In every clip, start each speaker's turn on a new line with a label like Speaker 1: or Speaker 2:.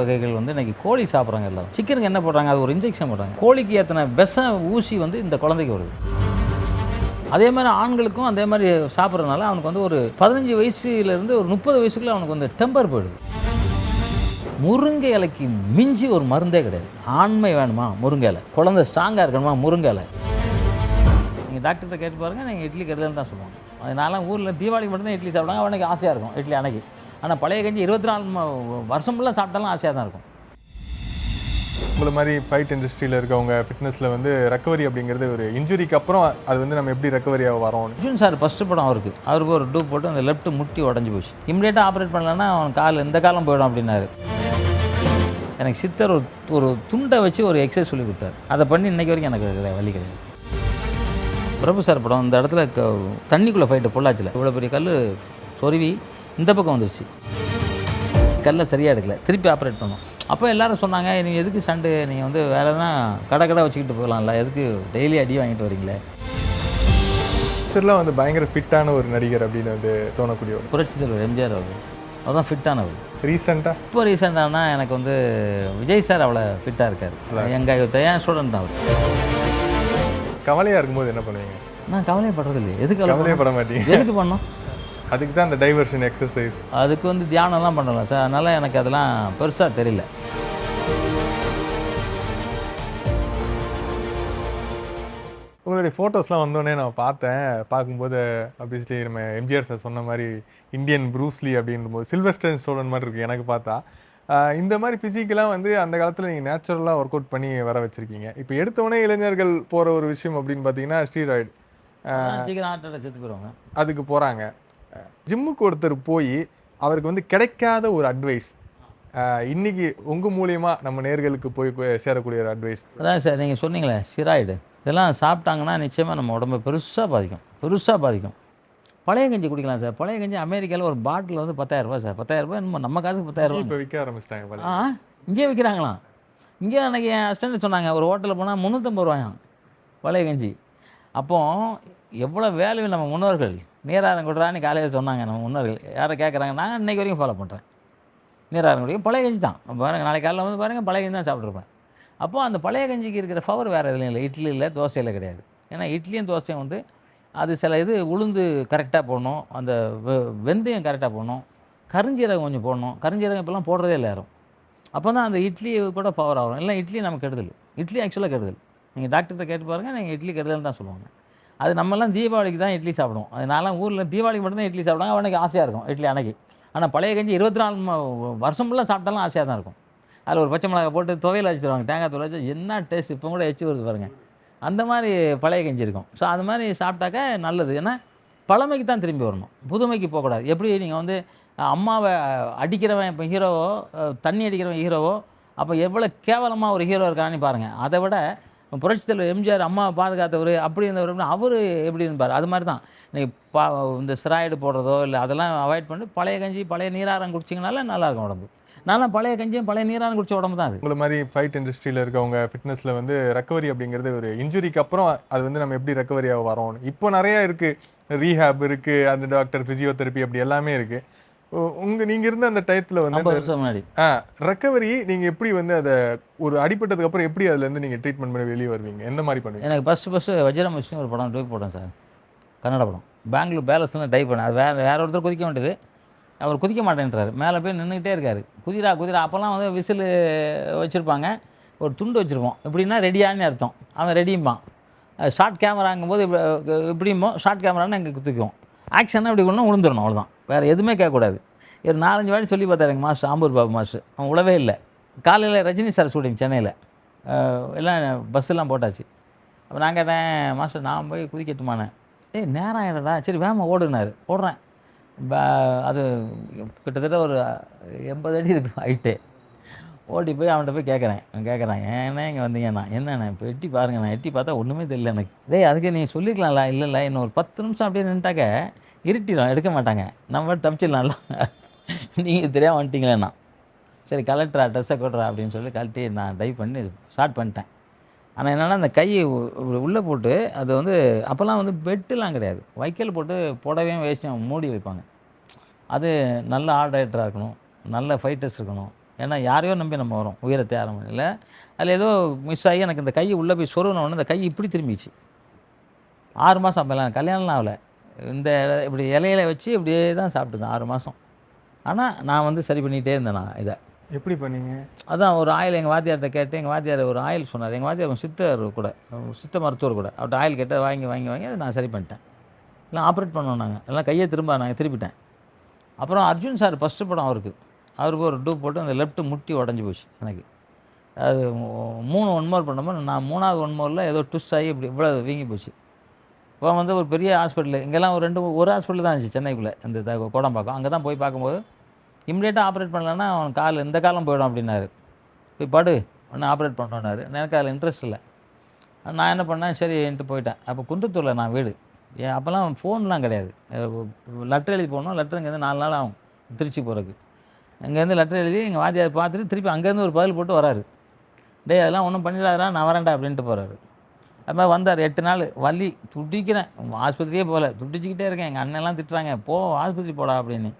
Speaker 1: வகைகள் வந்து இன்னைக்கு கோழி சாப்பிட்றாங்க எல்லாம் சிக்கனுக்கு என்ன போடுறாங்க? அது ஒரு இன்ஜெக்ஷன் போடுறாங்க. கோழிக்கு ஏற்றின விஷ ஊசி வந்து இந்த குழந்தைக்கு வருது. அதே மாதிரி ஆண்களுக்கும் அதே மாதிரி சாப்பிட்றதுனால அவனுக்கு வந்து ஒரு பதினஞ்சு வயசுலேருந்து ஒரு முப்பது வயசுக்குள்ளே அவனுக்கு வந்து டெம்பர் போயிடுது. முருங்கை இலைக்கு மிஞ்சி ஒரு மருந்தே கிடையாது. ஆண்மை வேணுமா? முருங்கை இலை. குழந்தை ஸ்ட்ராங்காக இருக்கணுமா? முருங்கை இலை. நீங்கள் டாக்டர்கிட்ட கேட்டு பாருங்கள் நீங்கள் இட்லி கெடுதல் தான் சொல்லுவாங்க. அதனால ஊரில் தீபாவளிக்கு மட்டும்தான் இட்லி சாப்பிடுவாங்க. அவனுக்கு ஆசையாக இருக்கும். இட்லி அன்னைக்கு. ஆனால் பழைய கஞ்சி இருபத்தி நாலு வருஷம் ஃபுல்லாக சாப்பிட்டாலும் ஆசையாக தான் இருக்கும்.
Speaker 2: உங்களை மாதிரி ஃபைட் இண்டஸ்ட்ரியில் இருக்கவங்க ஃபிட்னஸில் வந்து ரெக்கவரி அப்படிங்கிறது ஒரு இன்ஜுரிக்கு அப்புறம் அது வந்து நம்ம எப்படி ரெக்கவரியாக வரோம்
Speaker 1: அர்ஜுன் சார் ஃபஸ்ட்டு படம் அவருக்கு. அவருக்கு ஒரு டூப் போட்டு அந்த லெஃப்ட் முட்டி உடஞ்சி போச்சு. இம்மிடியேட்டாக ஆப்ரேட் பண்ணலன்னா அவன் கால் இந்த காலம் போயிடும் அப்படின்னாரு. எனக்கு சித்தர் ஒரு ஒரு துண்டை வச்சு ஒரு எக்ஸசைஸ் சொல்லி கொடுத்தாரு. அதை பண்ணி இன்னைக்கு வரைக்கும் எனக்கு கிடையாது, வலி கிடையாது. பிரபு சார் படம் இந்த இடத்துல தண்ணிக்குள்ளே ஃபைட்டு பொள்ளாச்சியில். இவ்வளோ பெரிய கல் சொருவி இந்த பக்கம் வந்துருச்சு. கல்லை சரியாக எடுக்கல. திருப்பி ஆப்ரேட் பண்ணோம் அப்போ எல்லாரும் சொன்னாங்க நீங்கள் எதுக்கு சண்டே? நீங்கள் வந்து வேறு எதுனா கடை கடை வச்சுக்கிட்டு போகலாம்ல. எதுக்கு டெய்லி அடி வாங்கிட்டு வரீங்களே?
Speaker 2: பிக்சர்லாம் வந்து பயங்கர ஃபிட்டான ஒரு நடிகர் அப்படின்னு வந்து தோணக்கூடிய ஒரு
Speaker 1: புரட்சி தலைவர் எம்ஜிஆர் அவர் அதுதான் ஃபிட்டானவர்
Speaker 2: ரீசெண்டாக
Speaker 1: இப்போ ரீசெண்டானா எனக்கு வந்து விஜய் சார் அவ்வளோ ஃபிட்டாக இருக்கார். எங்கள் என் ஸ்டூடெண்ட் தான் அவர்.
Speaker 2: கவலையாக இருக்கும்போது என்ன பண்ணுவீங்க?
Speaker 1: நான் கவலைப்படுறது இல்லையே. எதுக்கு கவலை
Speaker 2: கவலையே பட மாட்டீங்க?
Speaker 1: எதுக்கு பண்ணோம்
Speaker 2: அதுக்கு தான் அந்த டைவர்ஷன் எக்ஸசைஸ்
Speaker 1: அதுக்கு வந்து தியானம்லாம் பண்ணலாம் சார். அதனால் எனக்கு அதெல்லாம் பெருசாக தெரியல.
Speaker 2: உங்களுடைய ஃபோட்டோஸ்லாம் வந்தோடனே நான் பார்த்தேன். பார்க்கும்போது ஆப்வியஸ்லி நம்ம எம்ஜிஆர் சார் சொன்ன மாதிரி இந்தியன் ப்ரூஸ்லி அப்படின்னும் சில்வஸ்டர் ஸ்டோலன் மாதிரி இருக்குது எனக்கு பார்த்தா. இந்த மாதிரி ஃபிசிக்கலாக வந்து அந்த காலத்தில் நீங்கள் நேச்சுரலாக ஒர்க் அவுட் பண்ணி வர வச்சுருக்கீங்க. இப்போ எடுத்தோடனே இளைஞர்கள் போகிற ஒரு விஷயம் அப்படின்னு பார்த்தீங்கன்னா ஸ்டீராய்டு
Speaker 1: சீக்கிரம் அட்டாக் செத்து போயிடுவாங்க
Speaker 2: அதுக்கு போகிறாங்க ஜிம்முக்கு ஒருத்தர் போய் அவருக்கு வந்து கிடைக்காத ஒரு அட்வைஸ் இன்னைக்கு உங்கள் மூலியமா நம்ம நேர்களுக்கு போய் சேரக்கூடிய ஒரு அட்வைஸ்
Speaker 1: அதான் சார் நீங்கள் சொன்னீங்களே ஸ்டிராய்டு இதெல்லாம் சாப்பிட்டாங்கன்னா நிச்சயமாக நம்ம உடம்பை பெருசாக பாதிக்கும். பெருசாக பாதிக்கும். பழைய கஞ்சி குடிக்கலாம் சார். பழைய கஞ்சி அமெரிக்காவில் ஒரு பாட்டில் வந்து 10000 ரூபாய் சார். 10000 ரூபாய் நம்ம நம்ம காசுக்கு 10000 ரூபாய்.
Speaker 2: இப்போ விற்க ஆரம்பிச்சிட்டாங்க
Speaker 1: ஆ இங்கேயே விற்கிறாங்களாம் இங்கே அன்றைக்கி என் அசிஸ்டன்ட் சொன்னாங்க ஒரு ஹோட்டலில் போனால் முந்நூற்றம்பது ரூபாயாம் பழைய கஞ்சி. அப்போ எவ்வளோ வேல்யூ நம்ம முன்னோர்கள்? நீராரம் கொடுறான்னு காலையில் சொன்னாங்க நம்ம முன்னோர்கள். யாரை கேட்குறாங்க நான் இன்றைக்கி வரைக்கும் ஃபாலோ பண்ணுறேன் நீராரம் குடிக்க பழைய கஞ்சி தான். பாருங்கள் நாளைக்கு காலையில் வந்து பாருங்கள் பழைய கஞ்சி தான் சாப்பிட்ருப்பேன் அப்போது அந்த பழைய கஞ்சிக்கு இருக்கிற பவர் வேறு எதுலையும் இல்லை. இட்லி இல்லை தோசையில் கிடையாது. ஏன்னா இட்லியும் தோசையும் வந்து அது சில இது உளுந்து கரெக்டாக போடணும். அந்த வெ- வெந்தயம் கரெக்டாக போடணும். கருஞ்சீரகம் கொஞ்சம் போடணும். கருஞ்சீரகம் இப்போலாம் போடுறதே இல்லை யாரும். அப்போ தான் அந்த இட்லி கூட பவர் ஆகும். இல்லை இட்லி நமக்கு கெடுதல். இட்லி ஆக்சுவலாக கெடுதல். நீங்கள் டாக்டர்கிட்ட கேட்டு பாருங்கள் நீங்கள் இட்லி கெடுதல் தான் சொல்லுவாங்க. அது நம்மலாம் தீபாவளிக்கு தான் இட்லி சாப்பிடுவோம். அது நான்லாம் ஊரில் தீபாவளிக்கு மட்டும் தான் இட்லி சாப்பிடுவாங்க அவனுக்கு ஆசையாக இருக்கும் இட்லி அன்னைக்கு. ஆனால் பழைய கஞ்சி இருபத்தி நாலு வருஷம் ஃபுல்லாக சாப்பிட்டாலும் ஆசையாக தான் இருக்கும். அதில் ஒரு பச்சை மிளகாய் போட்டு துவையில் வச்சுருவாங்க தேங்காய் துவையல் வச்சு என்ன டேஸ்ட் இப்போ கூட எச்சு வருது பாருங்கள் அந்த மாதிரி பழைய கஞ்சி இருக்கும். ஸோ அது மாதிரி சாப்பிட்டாக்க நல்லது. ஏன்னா பழமைக்கு தான் திரும்பி வரணும். புதுமைக்கு போகக்கூடாது. எப்படி நீங்கள் வந்து அம்மாவை அடிக்கிறவன் இப்போ ஹீரோவோ தண்ணி அடிக்கிறவன் ஹீரோவோ அப்போ எவ்வளோ கேவலமாக ஒரு ஹீரோ இருக்கான்னு பாருங்கள் அதை விட புரட்சி தலைவர் எம்ஜிஆர் அம்மா பாதுகாத்தவர் அப்படி இருந்தவர் அவர் எப்படி இருப்பார்? அது மாதிரி தான். நீங்கள் பா இந்த ஸ்ராய்டு போடுறதோ இல்லை அதெல்லாம் அவாய்ட் பண்ணிட்டு பழைய கஞ்சி பழைய நீராரம் குடிச்சிங்கனால நல்லாயிருக்கும் உடம்பு. நல்லா பழைய கஞ்சியும் பழைய நீராரம் குடிச்ச உடம்பு தான் அது.
Speaker 2: உங்களை மாதிரி ஃபைட் இண்டஸ்ட்ரியில் இருக்கவங்க ஃபிட்னஸில் வந்து ரெக்கவரி அப்படிங்கிறது ஒரு இன்ஜுரிக்கு அப்புறம் அது வந்து நம்ம எப்படி ரெக்கவரியாக வரோம் இப்போ நிறையா இருக்குது ரீஹேப் இருக்குது அந்த டாக்டர் ஃபிசியோதெரப்பி அப்படி எல்லாமே இருக்குது உங்கள் நீங்கள் இருந்த அந்த டயத்தில் வந்து
Speaker 1: வருஷம் முன்னாடி.
Speaker 2: ரெக்கவரி நீங்கள் எப்படி வந்து அதை ஒரு அடிபட்டதுக்கு அப்புறம் எப்படி அதுலேருந்து நீங்கள் ட்ரீட்மெண்ட் பண்ணி வெளியே வருவீங்க? எந்த மாதிரி பண்ணுவீங்க?
Speaker 1: எனக்கு ஃபஸ்ட்டு ஃபஸ்ட்டு வஜ்ரம் விஷ்ணு ஒரு படம் டைப் போட்டேன் சார். கன்னட படம். பெங்களூர் பேலஸ்னு டைப் பண்ணேன். அது வேறு வேற ஒருத்தர் குதிக்க வேண்டியது அவர் குதிக்க மாட்டேன்றாரு. மேலே போய் நின்றுக்கிட்டே இருக்காரு. குதிரா குதிரா அப்போல்லாம் வந்து விசில் வச்சுருப்பாங்க. ஒரு துண்டு வச்சுருப்போம். எப்படின்னா ரெடியான்னு அர்த்தம். அவன் ரெடியும்பான் ஷார்ட் கேமராங்கும்போது இப்படி இப்படிமோ ஷார்ட் கேமரான்னு எங்கே குத்திக்குவோம். ஆக்ஷன்னா இப்படி கொண்டு விழுந்துடணும் அவ்வளோதான் வேறு எதுவுமே கேட்கக்கூடாது. ஒரு நாலஞ்சு வாட்டி சொல்லி பார்த்தாரு எங்கள் மாஸ்டர் ஆம்பூர் பாபு மாஸ்டர் அவன் உழவே இல்லை. காலையில் ரஜினி சார் ஷூட்டிங் சென்னையில். எல்லாம் பஸ்ஸெல்லாம் போட்டாச்சு. அப்போ நான் கேட்டேன் மாஸ்டர் நான் போய் குதிக்கட்டுமானே ஏய் நேரம் ஆகிடடா சரி வேமா ஓடுனாரு. ஓடுறேன். அது கிட்டத்தட்ட ஒரு எண்பது அடி இருக்கு ஹைட்டு ஓடி போய் அவன்கிட்ட போய் கேட்குறேன் கேட்குறான் ஏன்னா இங்கே வந்தீங்கண்ணா என்னண்ணே இப்போ எட்டி பாருங்க நான் எட்டி பார்த்தா ஒன்றுமே தெரியல எனக்கு. டேய் அதுக்கு நீங்கள் சொல்லிக்கலாம்ல இல்லை இல்லை இன்னும் ஒரு பத்து நிமிஷம் அப்படியே நின்ட்டாக்க இருட்டிடும் எடுக்க மாட்டாங்க. நம்ம தப்பிச்சிடலாம்ல. நீங்கள் தெரியாமல் வந்துட்டீங்களேண்ணா. சரி கலெக்டரா ட்ரெஸ்ஸை கொடுறா அப்படின்னு சொல்லி கழட்டி நான் டைப் பண்ணி ஸ்டார்ட் பண்ணிட்டேன். ஆனால் என்னென்னா அந்த கையை உள்ளே போட்டு அது வந்து அப்போல்லாம் வந்து பெட்டுலாம் கிடையாது. வைக்கல் போட்டு புடவையும் வேஸ்ட்டும் மூடி வைப்பாங்க. அது நல்ல ஆர்டரேட்டராக இருக்கணும் நல்ல ஃபைட்டர்ஸ் இருக்கணும். ஏன்னா யாரையோ நம்பி நம்ம வரோம் உயிரை இல்லை. அதில் ஏதோ மிஸ் ஆகி எனக்கு இந்த கை உள்ளே போய் சொருகின உடனே இந்த கை இப்படி திரும்பிச்சு ஆறு மாதம் அப்போல்லாம் கல்யாணம்லாம் ஆகலை. இந்த இப்படி இலையில வச்சு இப்படியே தான் சாப்பிட்டுருந்தேன் ஆறு மாதம் ஆனால் நான் வந்து சரி பண்ணிகிட்டே இருந்தேன் நான் இதை.
Speaker 2: எப்படி பண்ணீங்க?
Speaker 1: அதான் ஒரு ஆயில் எங்கள் வாத்தியார்கிட்ட கேட்டு எங்கள் வாத்தியார் ஒரு ஆயில் சொன்னார். எங்கள் வாத்தியார் சித்தர் கூட சித்த மருத்துவர் கூட. அவர்கிட்ட ஆயில் கேட்டு வாங்கி வாங்கி வாங்கி அதை நான் சரி பண்ணிட்டேன். எல்லாம் ஆப்ரேட் பண்ணோம் நாங்கள் எல்லாம் கையை திரும்ப நாங்கள் திருப்பிட்டேன். அப்புறம் அர்ஜுன் சார் ஃபஸ்ட்டு படம் அவருக்கு. அவருக்கு ஒரு டூ போட்டு அந்த லெஃப்ட்டு முட்டி உடஞ்சி போச்சு எனக்கு. அது மூணு மூணு ஒன்மோர் பண்ணும்போது நான் மூணாவது ஒன்மோரில் ஏதோ ட்விஸ்ட் ஆகி இப்படி இவ்வளோ வீங்கி போச்சு. இப்போ வந்து ஒரு பெரிய ஹாஸ்பிட்டல் இங்கெல்லாம் ஒரு ரெண்டு ஒரு ஹாஸ்பிட்டல் தான் இருந்துச்சு சென்னைக்குள்ளே இந்த கோடம்பாக்கம். அங்கே தான் போய் பார்க்கும்போது இம்மிடியேட்டாக ஆப்ரேட் பண்ணலன்னா அவன் கால் இந்த காலம் போயிடும் அப்படின்னாரு. போய் படு ஒன்று ஆப்ரேட் பண்ணோன்னாரு எனக்கு அதில் இன்ட்ரெஸ்ட் இல்லை. நான் என்ன பண்ணேன் சரின்ட்டு போயிட்டேன். அப்போ குன்றத்தூரில் நான் வீடு. ஏன் அப்போல்லாம் ஃபோன்லாம் கிடையாது. லெட்டர் எழுதி போகணும் லெட்டர் இங்கேருந்து நாலு நாள் ஆகும் திருச்சி போகிறதுக்கு இங்கேருந்து லெட்டர் எழுதி எங்கள் வாத்தியார் பார்த்துட்டு திருப்பி அங்கேருந்து ஒரு பதில் போட்டு வராரு. டேய் அதெல்லாம் ஒன்றும் பண்ணிடாதடா நான் வரேன்டா அப்படின்ட்டு போகிறாரு அது மாதிரி வந்தார் எட்டு நாள் வலி துடிக்கிறேன். ஆஸ்பத்திரியே போகல துடிச்சிக்கிட்டே இருக்கேன். எங்கள் அண்ணன்லாம் திட்டுறாங்க போ ஆஸ்பத்திரி போடா அப்படின்னு.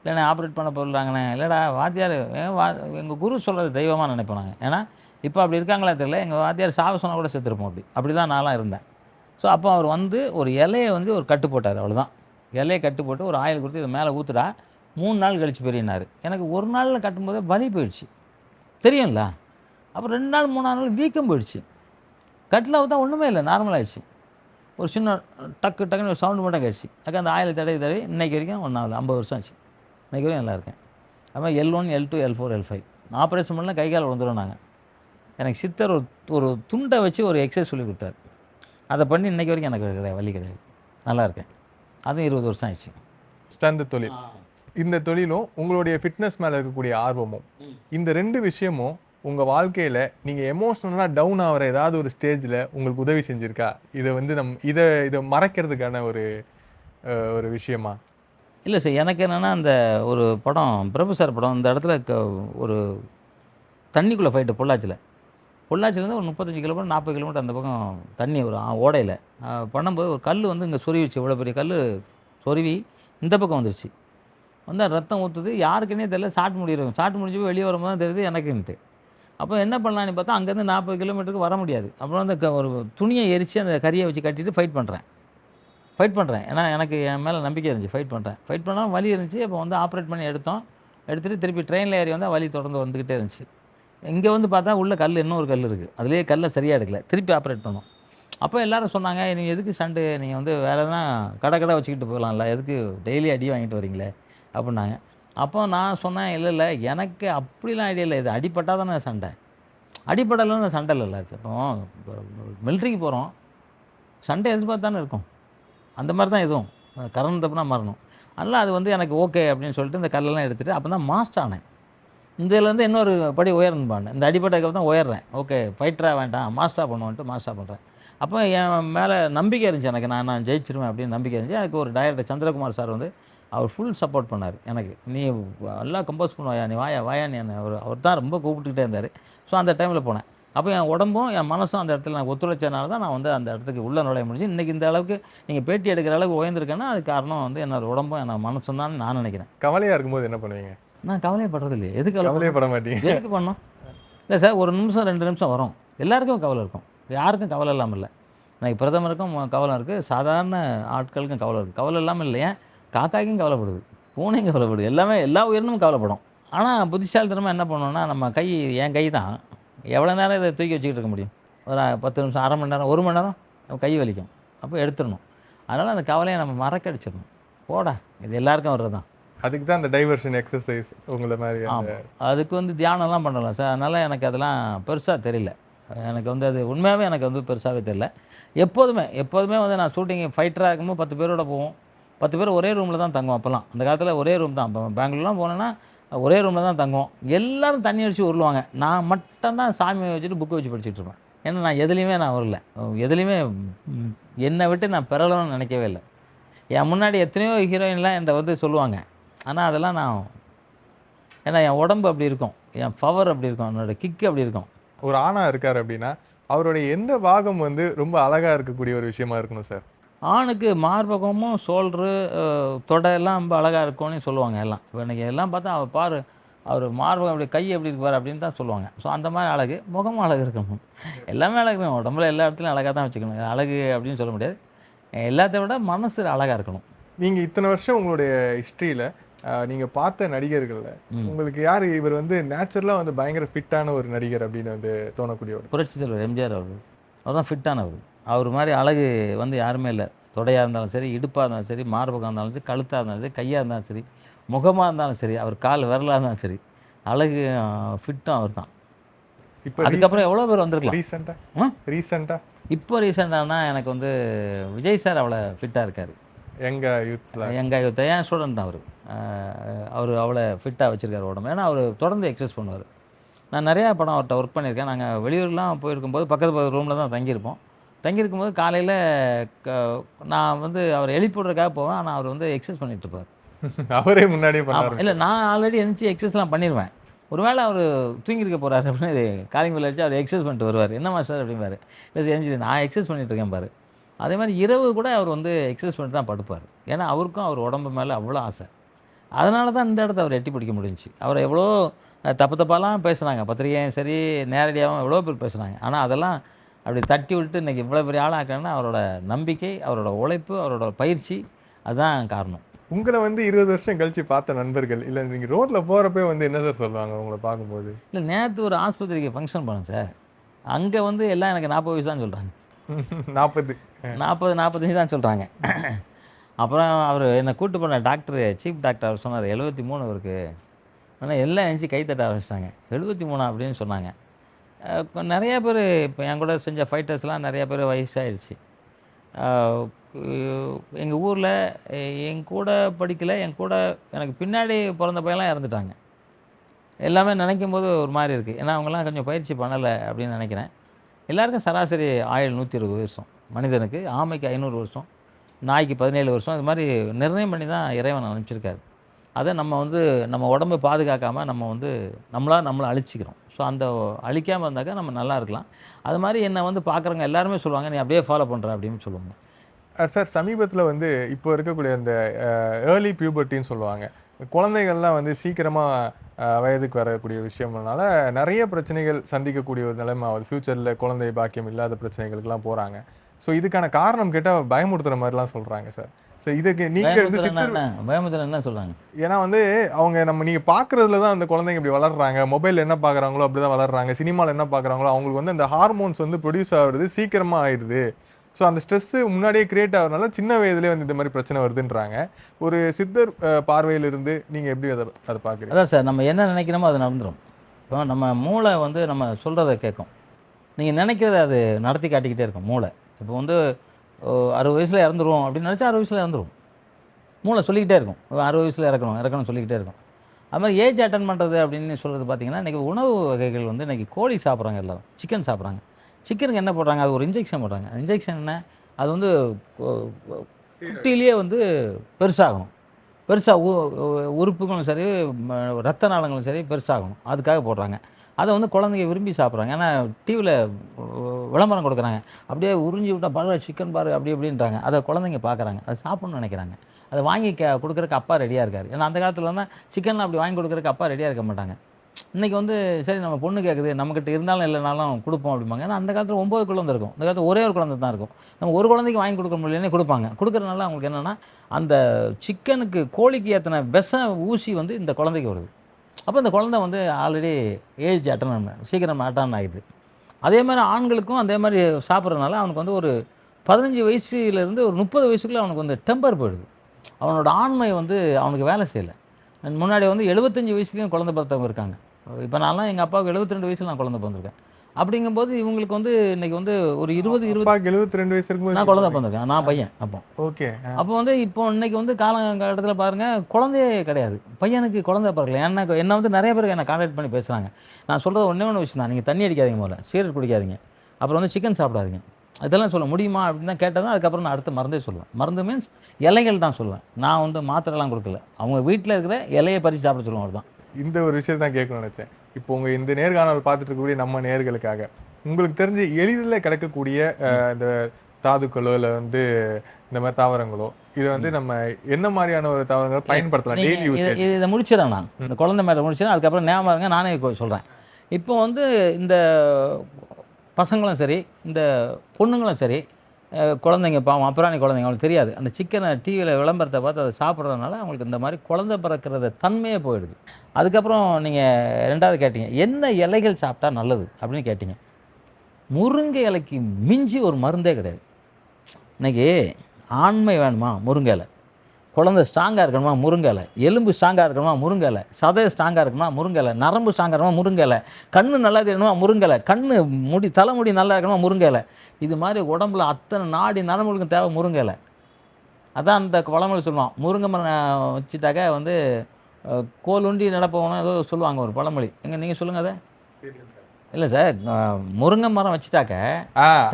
Speaker 1: இல்லைண்ணே ஆப்ரேட் பண்ண போடுறாங்கண்ணே இல்லைடா வாத்தியார் ஏன் வா எங்கள் குரு சொல்கிறது தெய்வமாக நினைப்போனாங்க ஏன்னா இப்போ அப்படி இருக்காங்களா தெரியல. எங்கள் வாத்தியார் சாவ சொன்னால் கூட செத்துருப்போம் அப்படி. அப்படி தான் நான்லாம் இருந்தேன். ஸோ அப்போ அவர் வந்து ஒரு இலையை வந்து ஒரு கட்டு போட்டார் அவ்வளோதான் இலையை கட்டு போட்டு ஒரு ஆயில் கொடுத்து இதை மேலே ஊற்றுடா மூணு நாள் கழிச்சு பெரியனார். எனக்கு ஒரு நாளில் கட்டும்போதே வலி போயிடுச்சு. தெரியும்ல? அப்புறம் ரெண்டு நாள் மூணாவது நாள் வீக்கம் போயிடுச்சு. கட்டில் தான் ஒன்றுமே இல்லை நார்மல் ஆயிடுச்சு. ஒரு சின்ன டக்கு டக்குன்னு ஒரு சவுண்டு மட்டும் கேடுச்சு அதுக்கு அந்த ஆயில் தடவி தடவி இன்னைக்கு வரைக்கும் ஒன்றாவில் ஐம்பது வருஷம் ஆச்சு. இன்னைக்கு வரைக்கும் நல்லா இருக்கேன். அப்புறம் L one L two L four L five operation பண்ணலாம் கை கால் விழுந்துடும் நாங்கள் எனக்கு சித்தர் ஒரு ஒரு துண்டை வச்சு ஒரு எக்ஸசைஸ் சொல்லி கொடுத்தாரு. அதை பண்ணி இன்னைக்கு வரைக்கும் எனக்கு கிடையாது வலி கிடையாது. நல்லா இருக்கேன். அதுவும் இருபது வருஷம் ஆயிடுச்சு.
Speaker 2: ஸ்டண்ட் தொழில். இந்த தொழிலும் உங்களுடைய ஃபிட்னஸ் மேலே இருக்கக்கூடிய ஆர்வமும். இந்த ரெண்டு விஷயமும் உங்கள் வாழ்க்கையில் நீங்கள் எமோஷ்னலாக டவுன் ஆகிற ஏதாவது ஒரு ஸ்டேஜில் உங்களுக்கு உதவி செஞ்சுருக்கா? இதை வந்து நம் இதை இதை மறைக்கிறதுக்கான ஒரு ஒரு விஷயமா?
Speaker 1: இல்லை சார் எனக்கு என்னென்னா அந்த ஒரு படம் பிரபு சார் படம் இந்த இடத்துல க ஒரு தண்ணிக்குள்ளே ஃபைட்டு பொள்ளாச்சியில் பொள்ளாச்சிலேருந்து ஒரு முப்பத்தஞ்சு கிலோமீட்டர் நாற்பது கிலோமீட்டர் அந்த பக்கம் தண்ணி ஒரு ஓடையில். பண்ணும்போது ஒரு கல் வந்து இங்கே சொருவிச்சு இவ்வளோ பெரிய கல் சொருவி இந்த பக்கம் வந்துருச்சு. வந்து ரத்தம் ஊற்றுது யாருக்குன்னே தெரியல சாட் முடியிருக்கும் சாட் முடிஞ்சு போய் வெளியே வரும்போது தான் தெரியுது எனக்குன்ட்டு. அப்போ என்ன பண்ணலான்னு பார்த்தா அங்கேருந்து நாற்பது கிலோமீட்டருக்கு வர முடியாது. அப்புறம் அந்த ஒரு துணியை எரித்து அந்த கறியை வச்சு கட்டிட்டு ஃபைட் பண்ணுறேன் ஃபைட் பண்ணுறேன் ஏன்னா எனக்கு என் மேலே நம்பிக்கை இருந்துச்சு ஃபைட் பண்ணுறேன் ஃபைட் பண்ணால் வலி இருந்துச்சு. அப்போ வந்து ஆப்ரேட் பண்ணி எடுத்தோம். எடுத்துகிட்டு திருப்பி ட்ரெயினில் ஏறி வந்தால் வலி தொடர்ந்து வந்துக்கிட்டே இருந்துச்சு. இங்கே வந்து பார்த்தா உள்ள கல் இன்னும் ஒரு கல் இருக்குது அதுலேயே கல்லை சரியாக எடுக்கல. திருப்பி ஆப்ரேட் பண்ணோம். அப்போ எல்லாரும் சொன்னாங்க நீங்கள் எதுக்கு சண்டு? நீங்கள் வந்து வேறு எதனா கடை கடை வச்சுக்கிட்டு போகலாம்ல. எதுக்கு டெய்லி அடி வாங்கிட்டு வரீங்களே? அப்படின்னாங்க. அப்போ நான் சொன்னேன் இல்லை இல்லை எனக்கு அப்படிலாம் ஐடியா இல்லை. இது அடிப்பட்டால் தானே சண்டை. அடிப்படலைன்னு சண்டை இல்லை இப்போ மிலிட்ரிக்கு போகிறோம் சண்டை எதிர்பார்த்து தானே இருக்கும். அந்த மாதிரி தான் எதுவும் கரண் தப்புனா மரணம். அதனால் அது வந்து எனக்கு ஓகே அப்படின்னு சொல்லிட்டு இந்த கல்லெல்லாம் எடுத்துகிட்டு அப்போ தான் மாஸ்டர் ஆனேன். இதுலேருந்து இன்னொரு படி உயரணும்பான் இந்த அடிப்படைக்கு தான் உயர்றேன். ஓகே ஃபைட்டராக வேண்டாம். மாஸ்டராக பண்ணுவோன்ட்டு மாஸ்டராக பண்ணுறேன். அப்போ என் மேலே நம்பிக்கை இருந்துச்சு எனக்கு. நான் நான் ஜெயிச்சிருவேன் அப்படின்னு நம்பிக்கை இருந்துச்சு. எனக்கு ஒரு டைரக்டர் சந்திரகுமார் சார் வந்து அவர் ஃபுல் சப்போர்ட் பண்ணார். எனக்கு. நீ நல்லா கம்போஸ் பண்ணுவாயா? நீ வாயா வாயா நீ என்ன? அவர் அவர் தான் ரொம்ப கூப்பிட்டுக்கிட்டே இருந்தார். ஸோ அந்த டைமில் போனேன். அப்போ என் உடம்பும் என் மனசும் அந்த இடத்துல நான் ஒத்துழைச்சனால தான் நான் வந்து அந்த இடத்துக்கு உள்ளே நுழைய முடிஞ்சு இன்றைக்கி இந்த அளவுக்கு நீங்கள் பேட்டி எடுக்கிற அளவுக்கு உயர்ந்திருக்கேன்னா அது காரணம் வந்து என்னோட உடம்பும் என்னோட மனசும் தான் நான் நினைக்கிறேன்.
Speaker 2: கவலையாக இருக்கும்போது என்ன பண்ணுவீங்க?
Speaker 1: நான் கவலையப்படுறது இல்லையே. எதுக்கு கவலை
Speaker 2: கவலையே பட மாட்டீங்க.
Speaker 1: எதுக்கு பண்ணோம் இல்லை சார் ஒரு நிமிஷம் ரெண்டு நிமிஷம் வரும். எல்லாருக்கும் கவலை இருக்கும். யாருக்கும் கவலை இல்லாமல் இல்லை. எனக்கு பிரதமருக்கும் கவலை இருக்குது சாதாரண ஆட்களுக்கும் கவலை இருக்குது கவலை இல்லாமல் இல்லை ஏன் காக்காய்க்கும் கவலைப்படுது பூனையும் கவலைப்படுது. எல்லாமே எல்லா உயிரினமும் கவலைப்படும். ஆனால் புத்திசாலித்தனமாக என்ன பண்ணோம்னா நம்ம கை என் கை தான். எவ்வளோ நேரம் இதை தூக்கி வச்சுக்கிட்டு இருக்க முடியும்? ஒரு பத்து நிமிஷம் அரை மணி நேரம் ஒரு மணி நேரம் நம்ம கை வலிக்கும். அப்போ எடுத்துடணும். அதனால் அந்த கவலையை நம்ம மறக்கடிச்சிடணும். போடா இது எல்லாருக்கும் வர்றது தான்
Speaker 2: அதுக்கு தான் அந்த டைவர்ஷன் எக்ஸசைஸ் உங்களை மாதிரி
Speaker 1: அதுக்கு வந்து தியானம்லாம் பண்ணலாம். சார் அதனால் எனக்கு அதெல்லாம் பெருசாக தெரியல. எனக்கு வந்து அது உண்மையாகவே எனக்கு வந்து பெருசாகவே தெரியல. எப்போதுமே எப்போதுமே வந்து நான் ஷூட்டிங் ஃபைட்டராக இருக்கும்போது பத்து பேரோட போவோம். பத்து பேர் ஒரே ரூமில் தான் தங்குவோம் அப்போல்லாம். அந்த காலத்தில் ஒரே ரூம் தான். இப்போ பெங்களூர்லாம் போனேன்னா ஒரே ரூமில் தான் தங்குவோம். எல்லாரும் தண்ணி அடித்து உருளுவாங்க. நான் மட்டும்தான் சாமியை வச்சுட்டு புக்கை வச்சு படிச்சுட்டு இருப்பேன். ஏன்னா நான் எதுலேயுமே நான் வரல எதுலேயுமே என்னை விட்டு நான் பெறலன்னு நினைக்கவே இல்லை. என் முன்னாடி எத்தனையோ ஹீரோயின்லாம் என்கிட்ட வந்து சொல்லுவாங்க. ஆனால் அதெல்லாம் நான் ஏன்னா என் உடம்பு அப்படி இருக்கும். என் பவர் அப்படி இருக்கும். என்னோட கிக்கு அப்படி இருக்கும்.
Speaker 2: ஒரு ஆணாக இருக்கார் அப்படின்னா அவருடைய எந்த பாகம் வந்து ரொம்ப அழகாக இருக்கக்கூடிய ஒரு விஷயமா இருக்கணும் சார்
Speaker 1: ஆணுக்கு மார்பகமும் ஷோல்ட்ரு தொடை எல்லாம் ரொம்ப அழகாக இருக்கும்னு சொல்லுவாங்க எல்லாம். இப்போ எனக்கு எல்லாம் பார்த்தா அவள் பாரு அவர் மார்பகம் அப்படி கை எப்படி இருப்பார் அப்படின்னு தான் சொல்லுவாங்க. ஸோ அந்த மாதிரி அழகு முகமும் அழகு இருக்கணும் எல்லாமே அழகு இருக்கணும் உடம்புல எல்லா இடத்துலையும் அழகாக தான் வச்சுக்கணும். அழகு அப்படின்னு சொல்ல முடியாது. எல்லாத்த விட மனசு அழகாக இருக்கணும்.
Speaker 2: நீங்க இத்தனை வருஷம் உங்களுடைய ஹிஸ்டரியில நீங்க பார்த்த நடிகர்கள்ல. உங்களுக்கு யாரு இவர் வந்து நேச்சுரலா வந்து பயங்கர ஃபிட்டான ஒரு நடிகர் அப்படின்னு வந்து தோணக்கூடிய ஒரு
Speaker 1: புரட்சி தலைவர் எம்ஜிஆர் அவர் அவர் தான் ஃபிட்டானவர் அவர் மாதிரி அழகு வந்து யாருமே இல்லை. தொடையாக இருந்தாலும் சரி இடுப்பாக இருந்தாலும் சரி மார்பகம் இருந்தாலும் சரி கழுத்தாக இருந்தாலும் சரி கையாக இருந்தாலும் சரி முகமாக இருந்தாலும் சரி அவர் கால் விரலாக இருந்தாலும் சரி அழகு ஃபிட்டும் அவர் தான்
Speaker 2: இப்போ
Speaker 1: அதுக்கப்புறம் எவ்வளோ பேர் வந்திருக்கலாம்?
Speaker 2: ரீசெண்டா
Speaker 1: ஆ?
Speaker 2: ரீசெண்டா
Speaker 1: இப்போ ரீசெண்டானா எனக்கு வந்து விஜய் சார் அவ்வளோ ஃபிட்டாக இருக்கார்.
Speaker 2: எங்க யூத்ல
Speaker 1: எங்கள் என் ஸ்டூடெண்ட் தான் அவர். அவர் அவ்வளோ ஃபிட்டாக வச்சுருக்காரு உடம்பு. ஏன்னா அவர் தொடர்ந்து எக்ஸசைஸ் பண்ணுவார். நான் நிறையா படம் அவர்கிட்ட ஒர்க் பண்ணியிருக்கேன். நாங்கள் வெளியூர்லாம் போயிருக்கும்போது பக்கத்து பக்கத்து ரூமில் தான் தங்கியிருப்போம். தங்கியிருக்கும்போது காலையில் நான் வந்து அவர் எழுப்பிடுறதுக்காக போவேன். ஆனால் அவர் வந்து எக்ஸசைஸ் பண்ணிட்டு இருப்பார்.
Speaker 2: அவரே பண்ணாரு
Speaker 1: இல்லை நான் ஆல்ரெடி எழுந்துச்சு எக்ஸசைஸ்லாம் பண்ணிடுவேன் ஒருவேளை அவர் தூங்கியிருக்க போகிறாரு அப்படின்னு காலிங் பில் அடிச்சு அவர் எக்ஸசைஸ் பண்ணிட்டு வருவார். என்ன மாஸ்டர் அப்படிம்பாரு. இல்லை எழுந்துச்சு நான் எக்ஸசைஸ் பண்ணிட்டு இருக்கேன் பாரு. அதே மாதிரி இரவு கூட அவர் வந்து எக்ஸசைஸ் பண்ணிட்டு தான் படுப்பார். ஏன்னா அவருக்கும் அவர் உடம்பு மேலே அவ்வளோ ஆசை. அதனால தான் இந்த இடத்த அவர் எட்டி பிடிக்க முடிஞ்சுச்சு. அவர் எவ்வளோ தப்பு தப்பாலாம் பேசுனாங்க. பத்திரிகையும் சரி நேரடியாகவும் எவ்வளோ பேர் பேசுனாங்க. ஆனால் அதெல்லாம் அப்படி தட்டி விட்டு இன்றைக்கி இவ்வளோ பெரிய ஆளாக்கணும்னா அவரோட நம்பிக்கை அவரோட உழைப்பு அவரோட பயிற்சி அதுதான் காரணம்.
Speaker 2: உங்களை வந்து இருபது வருஷம் கழிச்சு பார்த்த நண்பர்கள் இல்ல நீங்க ரோட்ல போறப்பே வந்து என்ன சார் சொல்லுவாங்க உங்களை பார்க்கும்போது?
Speaker 1: இல்லை நேற்று ஒரு ஆஸ்பத்திரிக்கு ஃபங்க்ஷன் பண்ணேன் சார். அங்கே வந்து எல்லாம் எனக்கு நாற்பது வயசு தான் சொல்கிறாங்க
Speaker 2: நாற்பது
Speaker 1: நாற்பது நாற்பத்தஞ்சு தான் சொல்கிறாங்க அப்புறம் அவர் என்னை கூட்டு போன டாக்டர் சீஃப் டாக்டர் அவர் சொன்னார் எழுபத்தி மூணு அவருக்கு ஆனால் எல்லாம் நினச்சி கை தட்ட ஆரம்பிச்சிட்டாங்க. எழுபத்தி மூணு அப்படின்னு சொன்னாங்க. நிறையா பேர் இப்போ என் கூட செஞ்ச ஃபைட்டர்ஸ்லாம் நிறையா பேர் வயசாயிடுச்சு. எங்கள் ஊரில் என் கூட படிக்கலை என் கூட எனக்கு பின்னாடி பிறந்த பையன்லாம் இறந்துட்டாங்க. எல்லாமே நினைக்கும் போது ஒரு மாதிரி இருக்குது ஏன்னா அவங்கெல்லாம் கொஞ்சம் பயிற்சி பண்ணலை அப்படின்னு நினைக்கிறேன். எல்லாருக்கும் சராசரி ஆயுள் நூற்றி இருபது வருஷம். மனிதனுக்கு ஆமைக்கு ஐநூறு வருஷம் நாய்க்கு பதினேழு வருஷம். இது மாதிரி நிர்ணயம் பண்ணி தான் இறைவன் அனுப்பிச்சிருக்காரு. அதை நம்ம வந்து நம்ம உடம்பை பாதுகாக்காமல் நம்ம வந்து நம்மளாக நம்மளை அழிச்சிக்கிறோம். ஸோ அந்த அழிக்காமல் இருந்தாக்கா நம்ம நல்லா இருக்கலாம். அது மாதிரி என்னை வந்து பார்க்குறவங்க எல்லாருமே சொல்லுவாங்க நீ அப்படியே ஃபாலோ பண்ணுற அப்படின்னு சொல்லுவாங்க.
Speaker 2: சார் சமீபத்தில் வந்து இப்போ இருக்கக்கூடிய அந்த ஏர்லி பியூபர்ட்டின்னு சொல்லுவாங்க. குழந்தைகள்லாம் வந்து சீக்கிரமாக வயதுக்கு வரக்கூடிய விஷயம்னால நிறைய பிரச்சனைகள் சந்திக்கக்கூடிய ஒரு நிலைமை ஆகுது. ஃப்யூச்சரில் குழந்தை பாக்கியம் இல்லாத பிரச்சனைகளுக்கெல்லாம் போகிறாங்க ஸோ இதுக்கான காரணம் கேட்டால் பயமுறுத்துகிற மாதிரிலாம் சொல்கிறாங்க சார். ஸோ இதுக்கு நீங்கள் வந்து சித்தர்
Speaker 1: என்ன? பயமுறுத்தல் என்ன சொல்கிறாங்க
Speaker 2: ஏன்னா வந்து அவங்க நம்ம நீங்கள் பார்க்குறதுல தான் அந்த குழந்தைங்க இப்படி வளர்றாங்க. மொபைல் என்ன பார்க்குறாங்களோ அப்படி தான் வளர்றாங்க சினிமாவில் என்ன பார்க்குறாங்களோ அவங்களுக்கு வந்து அந்த ஹார்மோன்ஸ் வந்து ப்ரொடியூஸ் ஆகுறது சீக்கிரமாக ஆயிடுது. ஸோ அந்த ஸ்ட்ரெஸ்ஸு முன்னாடியே கிரியேட் ஆகுறதுனால சின்ன வயதுலேயே வந்து இந்த மாதிரி பிரச்சனை வருதுன்றாங்க. ஒரு சித்தர் பார்வையிலிருந்து நீங்கள் எப்படி அதை அதை பார்க்குறீங்க
Speaker 1: அதான் சார் நம்ம என்ன நினைக்கிறோமோ அது நடந்துடும் இப்போ நம்ம மூளை வந்து நம்ம சொல்கிறத கேட்கும். நீங்கள் நினைக்கிறத அது நடத்தி காட்டிக்கிட்டே இருக்கும் மூளை. இப்போ வந்து அறுபது வயசில் இறந்துருவோம் அப்படின்னு நினச்சா அறுபது வயசில் இறந்துரும் மூளை சொல்லிக்கிட்டே இருக்கும். அறுபது வயசில் இறக்கணும் இறக்கணும் சொல்லிக்கிட்டே இருக்கும். அது மாதிரி ஏஜ் அட்டன் பண்ணுறது அப்படின்னு சொல்கிறது பார்த்தீங்கன்னா இன்றைக்கி உணவு வகைகள் வந்து இன்றைக்கி கோழி சாப்பிட்றாங்க எல்லோரும். சிக்கன் சாப்பிட்றாங்க. சிக்கனுக்கு என்ன போடுறாங்க? அது ஒரு இன்ஜெக்ஷன் போடுறாங்க. இன்ஜெக்ஷன் என்ன? அது வந்து குட்டிலேயே குட்டியிலேயே வந்து பெருசாகணும். பெருசாக உறுப்புகளும் சரி ம, ரத்த நாளங்களும் சரி பெருசாகணும். அதுக்காக போடுறாங்க. அதை வந்து குழந்தைங்க விரும்பி சாப்பிட்றாங்க. ஏன்னா டிவியில் விளம்பரம் கொடுக்குறாங்க. அப்படியே உறிஞ்சி விட்டால் பாரு சிக்கன் பாரு அப்படி அப்படின்றாங்க அதை குழந்தைங்க பார்க்குறாங்க. அதை சாப்பிட்ணும்னு நினைக்கிறாங்க. அதை வாங்கி க கொடுக்குறக்கு அப்பா ரெடியாக இருக்கார். ஏன்னா அந்த காலத்தில் தான் சிக்கன்லாம் அப்படி வாங்கி கொடுக்குறக்கு அப்பா ரெடியாக இருக்க மாட்டாங்க. இன்றைக்கி வந்து சரி நம்ம பொண்ணு கேட்குது நம்மக்கிட்ட இருந்தாலும் இல்லைனாலும் கொடுப்போம் அப்படிம்பாங்க. ஏன்னா அந்த காலத்தில் ஒம்பது குழந்தை இருக்கும். அந்த காலத்தில் ஒரே ஒரு குழந்தை தான் இருக்கும். நம்ம ஒரு குழந்தைக்கு வாங்கி கொடுக்க முடியலன்னே கொடுப்பாங்க. கொடுக்குறதுனால அவங்களுக்கு என்னென்னா அந்த சிக்கனுக்கு கோழிக்கு ஏற்றின விஷ ஊசி வந்து இந்த குழந்தைக்கு வருது. அப்போ இந்த குழந்தை வந்து ஆல்ரெடி ஏஜ் அட்டன் சீக்கிரம் அட்டன் ஆகிடுது அதே மாதிரி ஆண்களுக்கும் அதே மாதிரி சாப்பிட்றதுனால அவனுக்கு வந்து ஒரு பதினஞ்சு வயசுலேருந்து ஒரு முப்பது வயசுக்குள்ளே அவனுக்கு வந்து டெம்பர் போயிடுது. அவனோட ஆண்மை வந்து அவனுக்கு வேலை செய்யலை. முன்னாடி வந்து எழுபத்தஞ்சு வயசுலேயும் குழந்தை பிறந்தவங்க இருக்காங்க. இப்போ நான்லாம் எங்கள் அப்பாவுக்கு 72 ரெண்டு வயசில் நான் குழந்தை பிறந்திருக்கேன். அப்படிங்கும்போது இவங்களுக்கு வந்து இன்னைக்கு வந்து ஒரு இருபது இருபது
Speaker 2: எழுபத்தி ரெண்டு வயசு
Speaker 1: நான் குழந்தை
Speaker 2: இருக்கும்போது
Speaker 1: பிறந்திருக்கேன் நான் பையன் அப்போ.
Speaker 2: ஓகே.
Speaker 1: அப்போ வந்து இப்போ இன்னைக்கு வந்து காலகட்டத்தில் பாருங்க குழந்தையே கிடையாது. பையனுக்கு குழந்தை பிறக்கல. என்ன என்ன வந்து நிறைய பேர் என்னை கான்டாக்ட் பண்ணி பேசுகிறாங்க நான் சொல்கிறது ஒன்றே ஒன்று விஷயம் தான். நீங்கள் தண்ணி அடிக்காதீங்க முதல்ல. சிகரெட் குடிக்காதீங்க அப்புறம் வந்து சிக்கன் சாப்பிடாதீங்க. இதெல்லாம் சொல்ல முடியுமா அப்படின்னு தான் கேட்டதான் அதுக்கப்புறம் நான் அடுத்து மருந்தே சொல்லுவேன். மருந்து மீன்ஸ் இலைகள் தான் சொல்லுவேன். நான் வந்து மாத்திரைலாம் கொடுக்கல. அவங்க வீட்டில் இருக்கிற இலையை பறித்து சாப்பிட சொல்லுவேன் அவர் தான்
Speaker 2: இந்த ஒரு விஷயம் தான் கேட்கணும்னு நினைச்சேன். இப்போ உங்க இந்த நேர்காணல் பார்த்துட்டு இருக்கக்கூடிய நம்ம நேர்களுக்காக. உங்களுக்கு தெரிஞ்சு எளிதில் கிடைக்கக்கூடிய இந்த தாதுக்களோ இல்லை வந்து இந்த மாதிரி தாவரங்களோ இதை வந்து நம்ம என்ன மாதிரியான ஒரு தாவரங்களை பயன்படுத்தலாம்? டெய்லி
Speaker 1: இதை-
Speaker 2: யூசேஜ்
Speaker 1: இதை முடிச்சிடறேன் நான். இந்த குழந்தை மேலே முடிச்சிடறேன் அதுக்கப்புறம் ஞாபகம் இருங்க நானே சொல்கிறேன் இப்போ வந்து இந்த பசங்களும் சரி இந்த பொண்ணுங்களும் சரி குழந்தைங்க பாவம் அப்புறாணி குழந்தைங்க அவங்களுக்கு தெரியாது. அந்த சிக்கனை டிவியில் விளம்பரத்தை பார்த்து அதை சாப்பிட்றதுனால அவங்களுக்கு இந்த மாதிரி குழந்தை பிறக்கிறத தன்மையே போயிடுது. அதுக்கப்புறம் நீங்கள் ரெண்டாவது கேட்டிங்க என்ன இலைகள் சாப்பிட்டா நல்லது? அப்படின்னு கேட்டிங்க. முருங்கை இலைக்கு மிஞ்சி ஒரு மருந்தே கிடையாது. இன்னைக்கு ஆண்மை வேணுமா முருங்கை இலை? குழந்தை ஸ்ட்ராங்காக இருக்கணுமா? முருங்கை இலை எலும்பு ஸ்ட்ராங்காக இருக்கணுமா? முருங்கை இலை சதை ஸ்ட்ராங்காக இருக்கணுமா? முருங்கை இலை நரம்பு ஸ்ட்ராங்காக இருக்கணுமா? முருங்கை இலை கண்ணு நல்லா தெரியணுமா முருங்கை இலை கண்ணு முடி தலைமுடி நல்லா இருக்கணுமா? முருங்கை இலை இது மாதிரி உடம்புல அத்தனை நாடி நரம்புகளுக்கும் தேவை முருங்கை இலை அதான் அந்த பழமொழி சொல்லுவான். முருங்கை மரம் வச்சுட்டாக்க வந்து கோல் உண்டி நடப்பவனும் ஏதோ சொல்லுவாங்க ஒரு பழமொழி. எங்க நீங்கள் சொல்லுங்கள் அதை. இல்லை சார் முருங்கை மரம் வச்சுட்டாக்க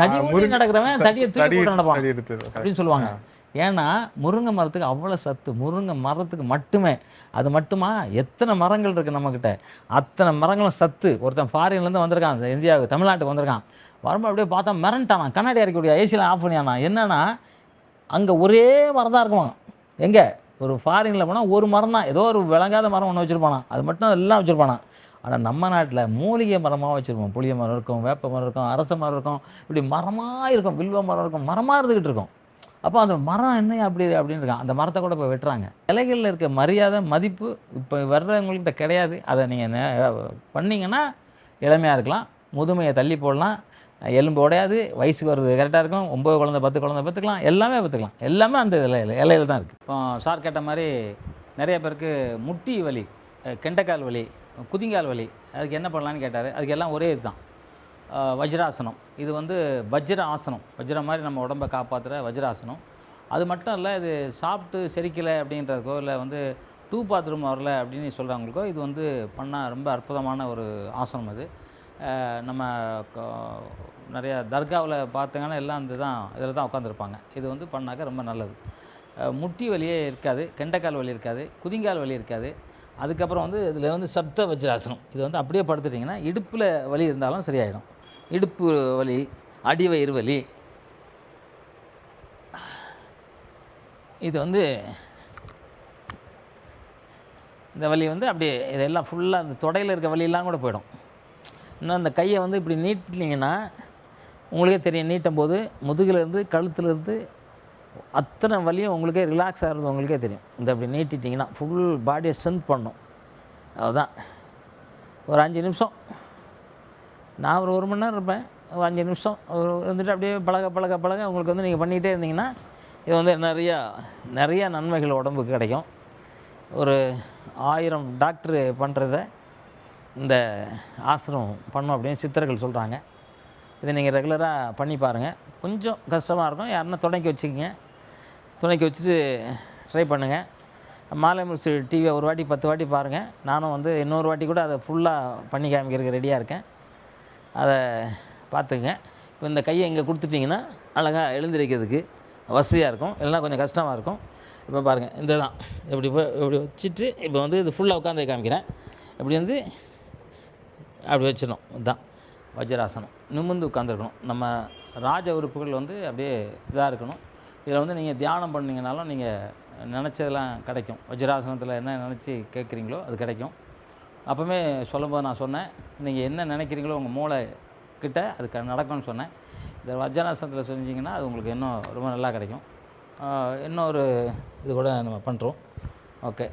Speaker 1: தடி நடக்கிறவன் தடியை தூக்கி நடப்பான் அப்படின்னு சொல்லுவாங்க. ஏன்னா முருங்கை மரத்துக்கு அவ்வளோ சத்து. முருங்கை மரத்துக்கு மட்டுமே. அது மட்டுமா? எத்தனை மரங்கள் இருக்குது நம்மக்கிட்ட அத்தனை மரங்களும் சத்து. ஒருத்தன் ஃபாரின்லேருந்து வந்திருக்கான். இந்த இந்தியாவுக்கு தமிழ்நாட்டுக்கு வந்திருக்கான். வரும்போது அப்படியே பார்த்தா மிரண்டானா கண்ணாடி அரைக்கக்கூடிய ஏசியில் ஆஃப் பண்ணியானா என்னென்னா அங்கே ஒரே மரம் தான் இருக்குவாங்க எங்கே? ஒரு ஃபாரினில் போனால் ஒரு மரம் தான் ஏதோ ஒரு விளங்காத மரம் ஒன்று வச்சுருப்பானா அது மட்டும் எல்லாம் வச்சுருப்பானா ஆனால் நம்ம நாட்டில் மூலிகை மரமாக வச்சுருப்போம். புளிய மரம் இருக்கும் வேப்ப மரம் இருக்கும் அரச மரம் இருக்கும். இப்படி மரமாக இருக்கும். வில்வ மரம் இருக்கும். மரமாக இருந்துக்கிட்டு இருக்கும். அப்போ அந்த மரம் என்ன அப்படி அப்படின்னு இருக்கான். அந்த மரத்தை கூட இப்போ வெட்டுறாங்க. இலைகளில் இருக்க மரியாதை மதிப்பு இப்போ வர்றவங்கள்கிட்ட கிடையாது. அதை நீங்கள் பண்ணிங்கன்னா இளமையாக இருக்கலாம். முதுமையை தள்ளி போடலாம். எலும்பு உடையாது. வயசுக்கு வருது கரெக்டாக இருக்கும். ஒம்பது குழந்தை பத்து குழந்தை பார்த்துக்கலாம் எல்லாமே பார்த்துக்கலாம் எல்லாமே அந்த இலையில் இலையில தான் இருக்குது இப்போ சார் கேட்ட மாதிரி நிறைய பேருக்கு முட்டி வலி கெண்டைக்கால் வலி குதிங்கால் வலி அதுக்கு என்ன பண்ணலான்னு கேட்டார். அதுக்கு எல்லாம் ஒரே இதுதான். வஜ்ராசனம். இது வந்து வஜ்ர ஆசனம் வஜ்ர மாதிரி நம்ம உடம்பை காப்பாற்றுற வஜ்ராசனம். அது மட்டும் இல்லை இது சாப்பிட்டு செரிக்கலை அப்படின்றதுக்கோ இல்லை வந்து டூ பாத்ரூம் வரல அப்படின்னு சொல்கிறவங்களுக்கோ இது வந்து பண்ணால் ரொம்ப அற்புதமான ஒரு ஆசனம் அது. நம்ம நிறையா தர்காவில் பார்த்தீங்கன்னா எல்லாம் இந்த தான் இதில் தான் உட்காந்துருப்பாங்க இது வந்து பண்ணாக்க ரொம்ப நல்லது. முட்டி வலியே இருக்காது கெண்டைக்கால் வலி இருக்காது குதிங்கால் வலி இருக்காது. அதுக்கப்புறம் வந்து இதில் வந்து சப்த வஜ்ராசனம். இது வந்து அப்படியே படுத்துட்டிங்கன்னா இடுப்பில் வலி இருந்தாலும் சரியாயிடும். இடுப்பு வலி அடிவயிறு வலி. இது வந்து இந்த வலி வந்து அப்படியே இதெல்லாம் ஃபுல்லாக அந்த தொடையில் இருக்க வலியெல்லாம் கூட போயிடும். இன்னும் அந்த கையை வந்து இப்படி நீட்டினீங்கன்னா உங்களுக்கே தெரியும் நீட்டும் போது முதுகிலேருந்து கழுத்துலேருந்து அத்தனை வலியும் உங்களுக்கே ரிலாக்ஸ் ஆகிறது உங்களுக்கே தெரியும். இந்த அப்படி நீட்டிட்டிங்கன்னா ஃபுல் பாடியை ஸ்ட்ரென்த் பண்ணும். அதுதான் ஒரு அஞ்சு நிமிஷம். நான் ஒரு ஒரு மணி நேரம் இருப்பேன். ஒரு அஞ்சு நிமிஷம். ஒரு இருந்துட்டு அப்படியே பழக பழக பழக உங்களுக்கு வந்து நீங்கள் பண்ணிகிட்டே இருந்தீங்கன்னா இது வந்து நிறையா நிறையா நன்மைகள் உடம்புக்கு கிடைக்கும். ஒரு ஆயிரம் டாக்டர் பண்ணுறத இந்த ஆசிரம் பண்ணும் அப்படின்னு சித்தர்கள் சொல்கிறாங்க. இதை நீங்கள் ரெகுலராக பண்ணி பாருங்கள். கொஞ்சம் கஷ்டமாக இருக்கும். யாருன்னா துணைக்கி வச்சுக்கோங்க. துணைக்கி வச்சுட்டு ட்ரை பண்ணுங்கள். மாலை முடிச்சு டிவியை ஒரு வாட்டி பத்து வாட்டி பாருங்கள். நானும் வந்து இன்னொரு வாட்டி கூட அதை ஃபுல்லாக பண்ணி காமிக்கிறதுக்கு ரெடியாக இருக்கேன். அதை பார்த்துங்க. இப்போ இந்த கையை இங்கே கொடுத்துட்டிங்கன்னா அழகாக எழுந்திருக்கிறதுக்கு வசதியாக இருக்கும். இல்லைன்னா கொஞ்சம் கஷ்டமாக இருக்கும். இப்போ பாருங்கள் இந்த தான் இப்படி போய் இப்படி வச்சுட்டு இப்போ வந்து இது ஃபுல்லாக உட்காந்து காமிக்கிறேன். இப்படி வந்து அப்படி வச்சிடணும். இதுதான் வஜ்ராசனம். நிமிர்ந்து உட்காந்துருக்கணும் நம்ம ராஜ உறுப்புகள் வந்து அப்படியே இதாக இருக்கணும். இதில் வந்து நீங்கள் தியானம் பண்ணிங்கனாலும் நீங்கள் நினச்சதெல்லாம் கிடைக்கும். வஜ்ராசனத்தில் என்ன நினச்சி கேட்குறீங்களோ அது கிடைக்கும். அப்போவுமே சொல்லும்போது நான் சொன்னேன் நீங்கள் என்ன நினைக்கிறீங்களோ உங்கள் மூளை கிட்ட அது க- நடக்கும்னு சொன்னேன். இந்த வஜ்ராசனத்தில் செஞ்சிங்கன்னா அது உங்களுக்கு இன்னும் ரொம்ப நல்லா கிடைக்கும். இன்னொரு இது கூட நம்ம பண்ணுறோம் ஓகே.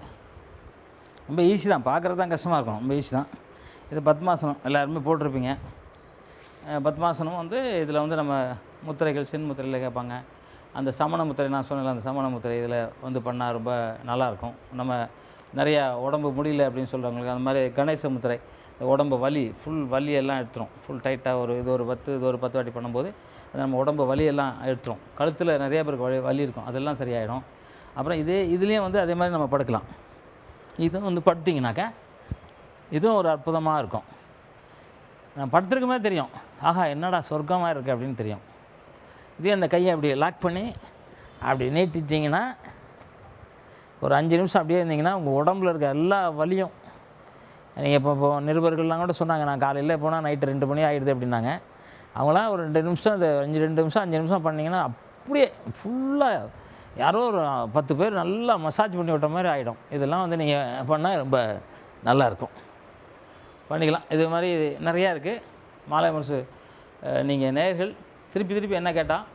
Speaker 1: ரொம்ப ஈஸி தான் பார்க்குறது தான் கஷ்டமாக இருக்கும் ரொம்ப ஈஸி தான். இது பத்மாசனம் எல்லாருமே போட்டிருப்பீங்க. பத்மாசனம் வந்து இதில் வந்து நம்ம முத்திரைகள் சின் முத்திரையில் கேட்பாங்க. அந்த சமண முத்திரை நான் சொன்னேன்ல அந்த சமண முத்திரை இதில் வந்து பண்ணால் ரொம்ப நல்லாயிருக்கும் நம்ம நிறையா உடம்பு முடியல அப்படின்னு சொல்கிறவங்களுக்கு அந்த மாதிரி கணேச முத்திரை உடம்பு வலி ஃபுல் வலியெல்லாம் எடுத்துரும். ஃபுல் டைட்டாக ஒரு இது ஒரு பத்து இது ஒரு பத்து வாட்டி பண்ணும்போது நம்ம உடம்பு வலியெல்லாம் எடுத்துரும். கழுத்தில் நிறைய பேருக்கு வலி வலி இருக்கும். அதெல்லாம் சரியாயிடும். அப்புறம் இதே இதுலேயும் வந்து அதே மாதிரி நம்ம படுக்கலாம். இதுவும் வந்து படுத்திங்கனாக்கா இதுவும் ஒரு அற்புதமாக இருக்கும். நான் படுத்துருக்குமே தெரியும். ஆஹா என்னடா சொர்க்கமாக இருக்குது அப்படின்னு தெரியும். இதே அந்த கையை அப்படி லாக் பண்ணி அப்படி நீட்டிட்டிங்கன்னா ஒரு அஞ்சு நிமிஷம் அப்படியே இருந்தீங்கன்னா உங்கள் உடம்புல இருக்க எல்லா வலியும் நீங்கள் இப்போ இப்போ நிருபர்கள்லாம் கூட சொன்னாங்க நான் காலையில் போனால் நைட்டு ரெண்டு மணி ஆகிடுது அப்படின்னாங்க. அவங்களாம் ஒரு ரெண்டு நிமிஷம் அது அஞ்சு ரெண்டு நிமிஷம் அஞ்சு நிமிஷம் பண்ணிங்கன்னா அப்படியே ஃபுல்லாக யாரோ ஒரு பத்து பேர் நல்லா மசாஜ் பண்ணி விட்ட மாதிரி ஆகிடும் இதெல்லாம் வந்து நீங்கள் பண்ணால் ரொம்ப நல்லாயிருக்கும் பண்ணிக்கலாம். இது மாதிரி நிறையா இருக்குது மாலை முரசு நீங்கள் நேர்கள் திருப்பி திருப்பி என்ன கேட்டால்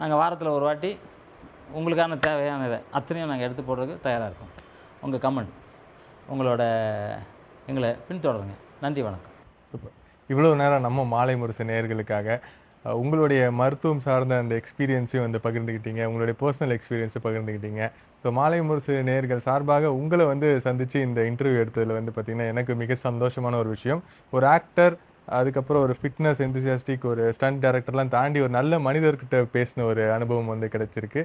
Speaker 1: நாங்கள் வாரத்தில் ஒரு வாட்டி உங்களுக்கான தேவையானதை அத்தனையும் நாங்கள் எடுத்து போடுறதுக்கு தயாராக இருக்கோம். உங்கள் கமெண்ட் உங்களோட எங்களை பின்தொடருங்க. நன்றி வணக்கம்.
Speaker 2: சூப்பர். இவ்வளோ நேரம் நம்ம மாலை முரசு நேர்களுக்காக உங்களுடைய மருத்துவம் சார்ந்த அந்த எக்ஸ்பீரியன்ஸையும் வந்து பகிர்ந்துக்கிட்டீங்க உங்களுடைய பர்சனல் எக்ஸ்பீரியன்ஸை பகிர்ந்துக்கிட்டீங்க ஸோ மாலை முரசு நேர்கள் சார்பாக உங்களை வந்து சந்தித்து இந்த இன்டர்வியூ எடுத்ததில் வந்து பார்த்திங்கன்னா எனக்கு மிக சந்தோஷமான ஒரு விஷயம். ஒரு ஆக்டர் அதுக்கப்புறம் ஒரு ஃபிட்னஸ் எந்தூசியாஸ்டிக் ஒரு ஸ்டண்ட் டேரக்டர்லாம் தாண்டி ஒரு நல்ல மனிதர்கிட்ட பேசின ஒரு அனுபவம் வந்து கிடைச்சிருக்கு.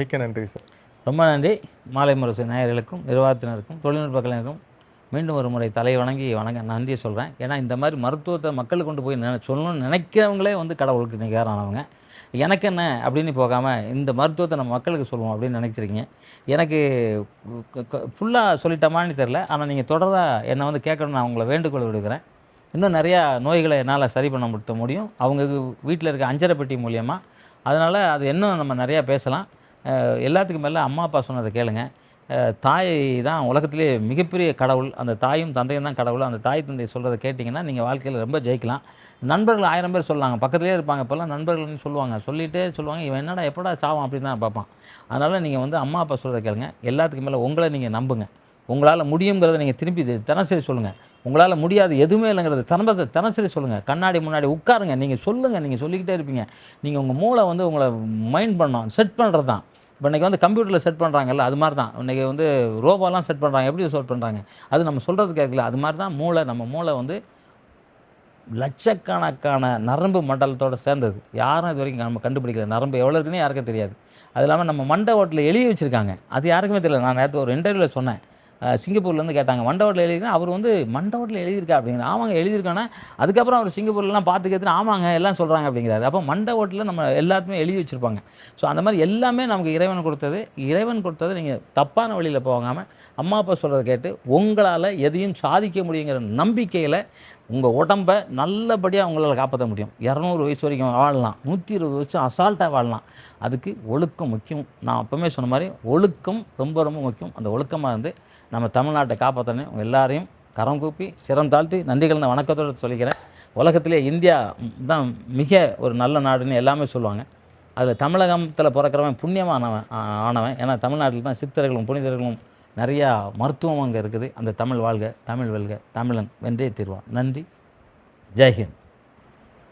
Speaker 2: மிக்க நன்றி சார்
Speaker 1: ரொம்ப நன்றி. மாலை முரசு நேயர்களுக்கும் நிர்வாகத்தினருக்கும் தொழில்நுட்ப கலைஞருக்கும் மீண்டும் ஒரு முறை தலை வணங்கி வணங்க நன்றி சொல்கிறேன் ஏன்னா இந்த மாதிரி மருத்துவத்தை மக்களுக்கு கொண்டு போய் நினை சொல்லணும்னு நினைக்கிறவங்களே வந்து கடவுளுக்கு நிகரானவங்க எனக்கு என்ன அப்படின்னு போகாமல் இந்த மருத்துவத்தை நம்ம மக்களுக்கு சொல்லுவோம் அப்படின்னு நினச்சிருக்கீங்க. எனக்கு ஃபுல்லாக சொல்லிட்டோமான்னு தெரில ஆனால் நீங்கள் தொடர்தாக என்னை வந்து கேட்கணும்னு நான் உங்களை வேண்டுகோள் விடுக்கிறேன். இன்னும் நிறையா நோய்களை என்னால் சரி பண்ண முடித்த முடியும். அவங்க வீட்டில் இருக்க அஞ்சரை பெட்டி மூலியமாக அதனால் அது இன்னும் நம்ம நிறையா பேசலாம். எல்லாத்துக்கும் மேலே அம்மா அப்பா சொன்னதை கேளுங்க. தாய் தான் உலகத்திலே மிகப்பெரிய கடவுள். அந்த தாயும் தந்தையும் தான் கடவுள். அந்த தாய் தந்தை சொல்கிறத கேட்டிங்கன்னா நீங்கள் வாழ்க்கையில் ரொம்ப ஜெயிக்கலாம். நண்பர்கள் ஆயிரம் பேர் சொல்லுவாங்க பக்கத்துலேயே இருப்பாங்க இப்போல்லாம் நண்பர்கள்னு சொல்லுவாங்க. சொல்லிகிட்டே சொல்லுவாங்க. இவன் என்னடா எப்படா சாவான் அப்படின்னு தான் பார்ப்பான். அதனால் நீங்கள் வந்து அம்மா அப்பா சொல்கிறத கேளுங்க. எல்லாத்துக்கும் மேலே உங்களை நீங்கள் நம்புங்க. உங்களால் முடியுங்கிறத நீங்கள் திருப்பி தினசரி சொல்லுங்கள் உங்களால் முடியாது எதுவுமே இல்லைங்கிறது. தினத்தை தினசரி சொல்லுங்கள் கண்ணாடி முன்னாடி உட்காருங்க. நீங்கள் சொல்லுங்கள் நீங்கள் சொல்லிக்கிட்டே இருப்பீங்க. நீங்கள் உங்கள் மூளை வந்து உங்களை மைண்ட் பண்ணோம் செட் பண்ணுறது தான் இப்போ இன்றைக்கி வந்து கம்ப்யூட்டரில் செட் பண்ணுறாங்கல்ல அது மாதிரி தான் இன்றைக்கி வந்து ரோபோலாம் செட் பண்ணுறாங்க எப்படி செட் பண்ணுறாங்க அது நம்ம சொல்கிறது கேட்கல. அது மாதிரி தான் மூளை நம்ம மூளை வந்து லட்சக்கணக்கான நரம்பு மண்டலத்தோட சேர்ந்தது. யாரும் இது வரைக்கும் நம்ம கண்டுபிடிக்கல. நரம்பு எவ்வளோ இருக்குன்னு யாருக்கும் தெரியாது. அது இல்லாமல் நம்ம மண்டை ஓட்டில் எழுதி வச்சுருக்காங்க. அது யாருக்குமே தெரியல. நான் நேற்று ஒரு இன்டர்வியூவில் சொன்னேன். சிங்கப்பூர்லேருந்து கேட்டாங்க. மண்டவரில் ஓட்டில் அவர் வந்து மண்டவரில் ஓட்டில் எழுதியிருக்கா? அப்படிங்கிற ஆமாங்க எழுதியிருக்கானே. அதுக்கப்புறம் அவர் சிங்கப்பூர்லாம் பார்த்து கேட்டு ஆமாங்க எல்லாம் சொல்கிறாங்க அப்படிங்கிறாரு. அப்போ மண்டவோட்டில் நம்ம எல்லாத்துமே எழுதி வச்சுருப்பாங்க. ஸோ அந்த மாதிரி எல்லாமே நமக்கு இறைவன் கொடுத்தது. இறைவன் கொடுத்தது நீங்கள் தப்பான வழியில் போகாமல் அம்மா அப்பா சொல்கிறத கேட்டு உங்களால் எதையும் சாதிக்க முடியுங்கிற நம்பிக்கையில் உங்கள் உடம்பை நல்லபடியாக உங்களால் காப்பாற்ற முடியும். இரநூறு வயசு வரைக்கும் வாழலாம். நூற்றி இருபது வருஷம் அசால்ட்டாக வாழலாம். அதுக்கு ஒழுக்கம் முக்கியம். நான் அப்போவுமே சொன்ன மாதிரி ஒழுக்கம் ரொம்ப ரொம்ப முக்கியம். அந்த ஒழுக்கமாக இருந்து நம்ம தமிழ்நாட்டை காப்பாற்றணும் எல்லாரையும் கரம் கூப்பி சிரம் தாழ்த்தி நன்றி கலந்த வணக்கத்தோடு சொல்லிக்கிறேன். உலகத்திலே இந்தியா தான் மிக ஒரு நல்ல நாடுன்னு எல்லாமே சொல்லுவாங்க. அதில் தமிழகத்தில் பிறக்கிறவன் புண்ணியமானவன் ஆனவன். ஏன்னா தமிழ்நாட்டில் தான் சித்தர்களும் புனிதர்களும் நிறையா மருத்துவம் அங்கே இருக்குது. அந்த தமிழ் வாழ்க தமிழ் வெல்க தமிழன் வென்றே தீர்வான். நன்றி. ஜெய்ஹிந்த்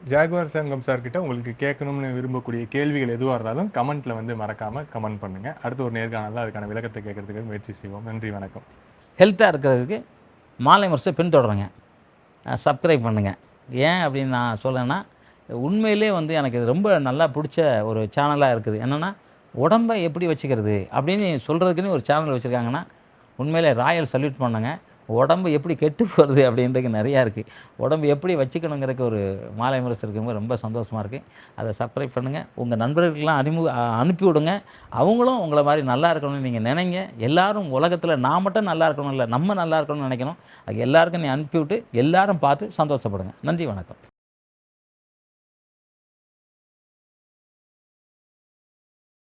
Speaker 2: ஜாகுவார் சங்கம் சார்கிட்ட உங்களுக்கு கேட்கணும்னு விரும்பக்கூடிய கேள்விகள் எதுவாக இருந்தாலும் கமெண்ட்டில் வந்து மறக்காமல் கமெண்ட் பண்ணுங்க. அடுத்து ஒரு நேர்காணல அதுக்கான விளக்கத்தை கேட்கறதுக்கு முயற்சி செய்வோம். நன்றி வணக்கம்.
Speaker 1: ஹெல்த்தாக இருக்கிறதுக்கு மாலை முரசை பின்தொடருங்க. சப்ஸ்கிரைப் பண்ணுங்கள் ஏன் அப்படின்னு நான் சொல்லலைன்னா உண்மையிலே வந்து எனக்கு இது ரொம்ப நல்லா பிடிச்ச ஒரு சேனலாக இருக்குது. என்னென்னா உடம்பை எப்படி வச்சுக்கிறது அப்படின்னு சொல்கிறதுக்குன்னு ஒரு சேனல் வச்சுருக்காங்கன்னா உண்மையிலே ராயல் சல்யூட் பண்ணுங்க. உடம்பு எப்படி கெட்டு போகிறது அப்படின்றதுக்கு நிறையா இருக்குது உடம்பு எப்படி வச்சுக்கணுங்கிறதுக்கு ஒரு மாலை முரசு இருக்கும்போது ரொம்ப சந்தோஷமாக இருக்குது அதை சப்ஸ்கிரைப் பண்ணுங்கள் உங்கள் நண்பர்களுக்கெல்லாம் அறிமுக அனுப்பி விடுங்க. அவங்களும் உங்களை மாதிரி நல்லா இருக்கணும்னு நீங்கள் நினைங்க. எல்லாரும் உலகத்தில் நான் மட்டும் நல்லா இருக்கணும் இல்லை நம்ம நல்லா இருக்கணும்னு நினைக்கணும். அது எல்லாருக்கும் நீ அனுப்பிவிட்டு எல்லாரும் பார்த்து சந்தோஷப்படுங்க. நன்றி வணக்கம்.